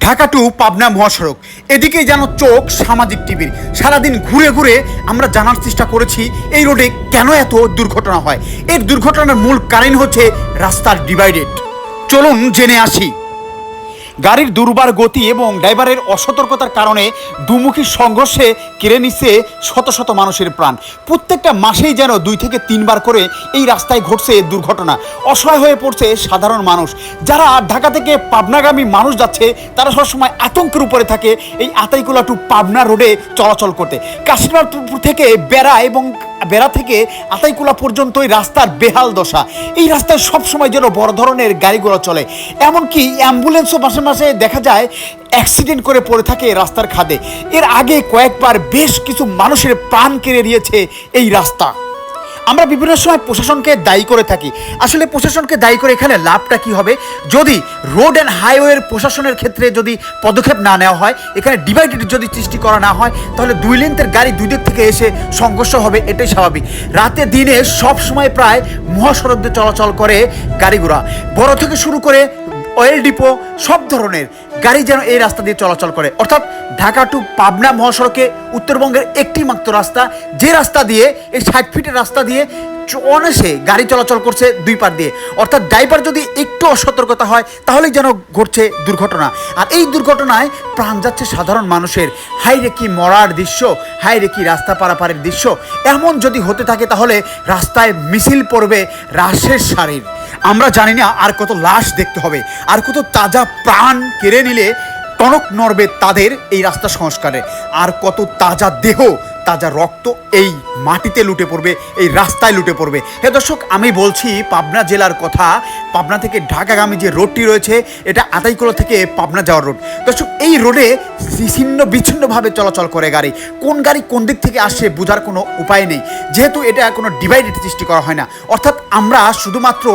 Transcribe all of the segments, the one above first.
Dhaka two Pabna মহাসড়ক। এদিকে যেন চোখ সামাজিক টিভির সারাদিন ঘুরে ঘুরে আমরা জানার চেষ্টা করেছি, এই রোডে কেন এত দুর্ঘটনা হয়? এর দুর্ঘটনার মূল কারণ হচ্ছে রাস্তার ডিভাইডেড চলুন জেনে আসি। গাড়ির দুর্বার গতি এবং ড্রাইভারের অসতর্কতার কারণে দুমুখী সংঘর্ষে কেড়ে নিচ্ছে শত শত মানুষের প্রাণ। প্রত্যেকটা মাসেই যেন দুই থেকে তিনবার করে এই রাস্তায় ঘটছে দুর্ঘটনা। অসহায় হয়ে পড়ছে সাধারণ মানুষ। যারা ঢাকা থেকে পাবনাগামী মানুষ যাচ্ছে, তারা সবসময় আতঙ্কের উপরে থাকে এই আতাইকুলা টু পাবনা রোডে চলাচল করতে। কাশিনাথপুর থেকে বেড়া এবং বেড়া থেকে আতাইকুলা পর্যন্ত এই রাস্তার বেহাল দশা। এই রাস্তায় সবসময় যেন বড় ধরনের গাড়ি ঘোড়া চলে। এমনকি অ্যাম্বুলেন্সও মাসে মাসে দেখা যায় অ্যাক্সিডেন্ট করে পড়ে থাকে রাস্তার খাদে। এর আগে কয়েকবার বেশ কিছু মানুষের প্রাণ কেড়ে নিয়েছে এই রাস্তা। আমরা বিভিন্ন সময় প্রশাসনকে দায়ী করে থাকি। আসলে প্রশাসনকে দায়ী করে এখানে লাভটা কি হবে? যদি রোড অ্যান্ড হাইওয়ের প্রশাসনের ক্ষেত্রে যদি পদক্ষেপ না নেওয়া হয়, এখানে ডিভাইডেড যদি সৃষ্টি করা না হয়, তাহলে দুই লেন্থের গাড়ি দুই দিক থেকে এসে সংঘর্ষ হবে, এটাই স্বাভাবিক। রাতে দিনে সব সময় প্রায় মহাসড়ক চলাচল করে গাড়িগুড়া বড় থেকে শুরু করে অয়েল ডিপো, সব ধরনের। গাড়ি যেন এই রাস্তা দিয়ে চলাচল করে। অর্থাৎ ঢাকা টু পাবনা মহাসড়কে উত্তরবঙ্গের একটি মাত্র রাস্তা, যে রাস্তা দিয়ে, এই ষাট ফিটের রাস্তা দিয়ে অনায়াসে গাড়ি চলাচল করছে দুই পার দিয়ে। অর্থাৎ ড্রাইভার যদি একটু অসতর্কতা হয়, তাহলেই যেন ঘটছে দুর্ঘটনা। আর এই দুর্ঘটনায় প্রাণ যাচ্ছে সাধারণ মানুষের। হাই রে কি মরার দৃশ্য হাই রে কি রাস্তা পারাপারের দৃশ্য। এমন যদি হতে থাকে, তাহলে রাস্তায় মিছিল পড়বে, রাশের শাড়ির। আমরা জানি না আর কত লাশ দেখতে হবে, আর কত তাজা প্রাণ কেড়ে নিলে টনক নড়বে তাদের এই রাস্তা সংস্কারে, আর কত তাজা দেহ তাজা রক্ত এই মাটিতে লুটে পড়বে, এই রাস্তায় লুটে পড়বে। হে দর্শক, আমি বলছি, পাবনা জেলার কথা, পাবনা থেকে ঢাকাগামী যে রোডটি রয়েছে, এটা আতাইকুলা থেকে পাবনা যাওয়ার রোড। দর্শক, এই রোডে ছিন্ন বিচ্ছিন্নভাবে চলাচল করে গাড়ি। কোন গাড়ি কোন দিক থেকে আসছে বোঝার কোনো উপায় নেই। যেহেতু এটা কোনো ডিভাইডেড সৃষ্টি করা হয় না। অর্থাৎ আমরা শুধুমাত্র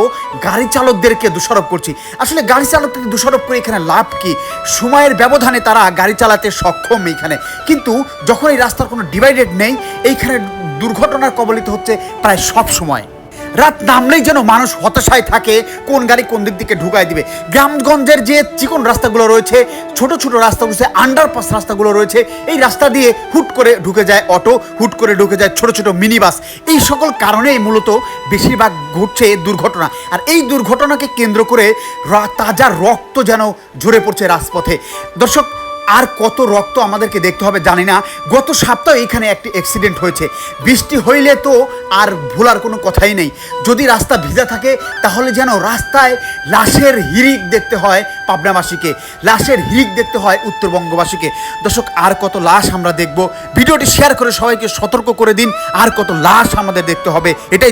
গাড়ি চালকদেরকে দোষারোপ করছি। আসলে গাড়ি চালকদের দোষারোপ করে এখানে লাভ কি? সময়ের ব্যবধানে তারা গাড়ি চালাতে সক্ষম এইখানে। কিন্তু যখন এই রাস্তার কোনো ডিভাইডেড নেই, এইখানে দুর্ঘটনার কবলিত হচ্ছে প্রায় সব সময়। রাত নামলেই যেন মানুষ হতাশায় থাকে, কোন গাড়ি কোন দিক থেকে ঢুকাই দিবে। গ্রামগঞ্জের যে চিকন রাস্তাগুলো রয়েছে, ছোট ছোট রাস্তাগুলো রয়েছে আন্ডারপাস রাস্তাগুলো রয়েছে, এই রাস্তা দিয়ে হুট করে ঢুকে যায় অটো, হুট করে ঢুকে যায় ছোট ছোট মিনি বাস এই সকল কারণেই মূলত বেশিরভাগ ঘটছে দুর্ঘটনা। আর এই দুর্ঘটনাকে কেন্দ্র করে তাজা রক্ত যেন ঝরে পড়ছে রাজপথে। দর্শক আর কত রক্ত আমাদেরকে দেখতে হবে জানি না। গত সপ্তাহে এখানে একটি অ্যাক্সিডেন্ট হয়েছে। বৃষ্টি হইলে তো আর ভোলার কোনো কথাই নেই। যদি রাস্তা ভিজা থাকে, তাহলে যেন রাস্তায় লাশের হিরিক দেখতে হয় পাবনাবাসীকে। লাশের হিরিক দেখতে হয় উত্তরবঙ্গবাসীকে। দর্শক, আর কত লাশ আমরা দেখব? ভিডিওটি শেয়ার করে সবাইকে সতর্ক করে দিন। আর কত লাশ আমাদের দেখতে হবে? এটাই